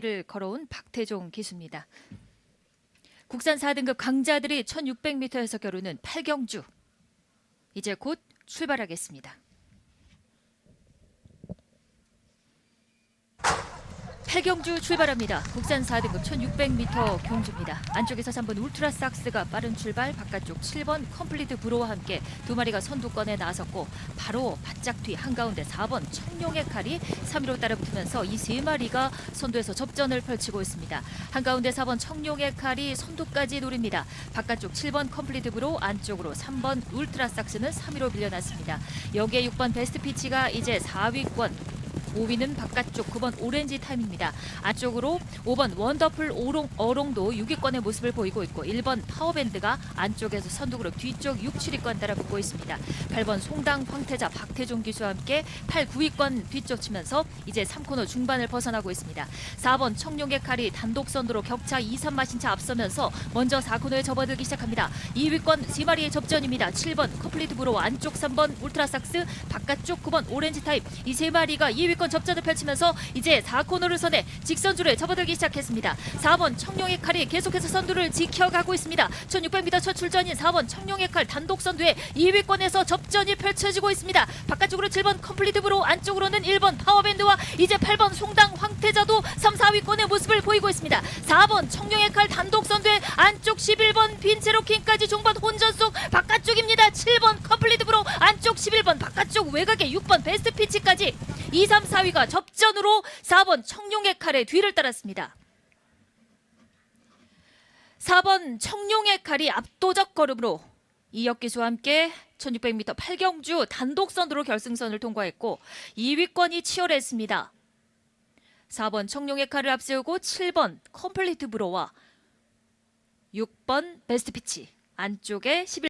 를 걸어온 박태종 기수입니다. 국산 4등급 강자들이 1600m에서 겨루는 팔경주. 이제 곧 출발하겠습니다. 팔경주 출발합니다. 국산 4등급 1600m 경주입니다. 안쪽에서 3번 울트라 삭스가 빠른 출발, 바깥쪽 7번 컴플리트 브로와 함께 두 마리가 선두권에 나섰고 바로 바짝 뒤 한가운데 4번 청룡의 칼이 3위로 따라 붙으면서 이 세 마리가 선두에서 접전을 펼치고 있습니다. 한가운데 4번 청룡의 칼이 선두까지 노립니다. 바깥쪽 7번 컴플리트 브로, 안쪽으로 3번 울트라 삭스는 3위로 밀려났습니다. 여기에 6번 베스트 피치가 이제 4위권 5위는 바깥쪽 9번 오렌지 타임입니다. 안쪽으로 5번 원더풀 오롱, 어롱도 6위권의 모습을 보이고 있고 1번 파워밴드가 안쪽에서 선두그룹 뒤쪽 6, 7위권 따라붙고 있습니다. 8번 송당 황태자 박태종 기수와 함께 8, 9위권 뒤쫓으면서 이제 3코너 중반을 벗어나고 있습니다. 4번 청룡의 칼이 단독 선두로 격차 2, 3 마신차 앞서면서 먼저 4코너에 접어들기 시작합니다. 2위권 3마리의 접전입니다. 7번 컴플리트 브로 안쪽 3번 울트라삭스 바깥쪽 9번 오렌지 타입 이 세 마리가 2위권 접전을 펼치면서 이제 4코너를 선해 직선줄에 접어들기 시작했습니다. 4번 청룡의 칼이 계속해서 선두를 지켜가고 있습니다. 1600m 첫 출전인 4번 청룡의 칼 단독 선두에 2위권에서 접전이 펼쳐지고 있습니다. 바깥쪽으로 7번 컴플리트 브로 안쪽으로는 1번 파워밴드와 이제 8번 송당 황태자도 3, 4위권의 모습을 보이고 있습니다. 4번 청룡의 칼 단독 선두에 안쪽 11번 빈체로킹까지 종반 혼전 속 바깥쪽입니다. 7번 컴플리트 브로 안쪽 11번 바깥쪽 외곽에 6번 베스트 피치까지 2, 3, 4위가 접전으로 4번 청룡의 칼의 뒤를 따랐습니다. 4번 청룡의 칼이 압도적 걸음으로 이혁 기수와 함께 1600m 8경주 단독 선두로 결승선을 통과했고 2위권이 치열했습니다. 4번 청룡의 칼을 앞세우고 7번 컴플리트 브로와 6번 베스트 피치 안쪽에 11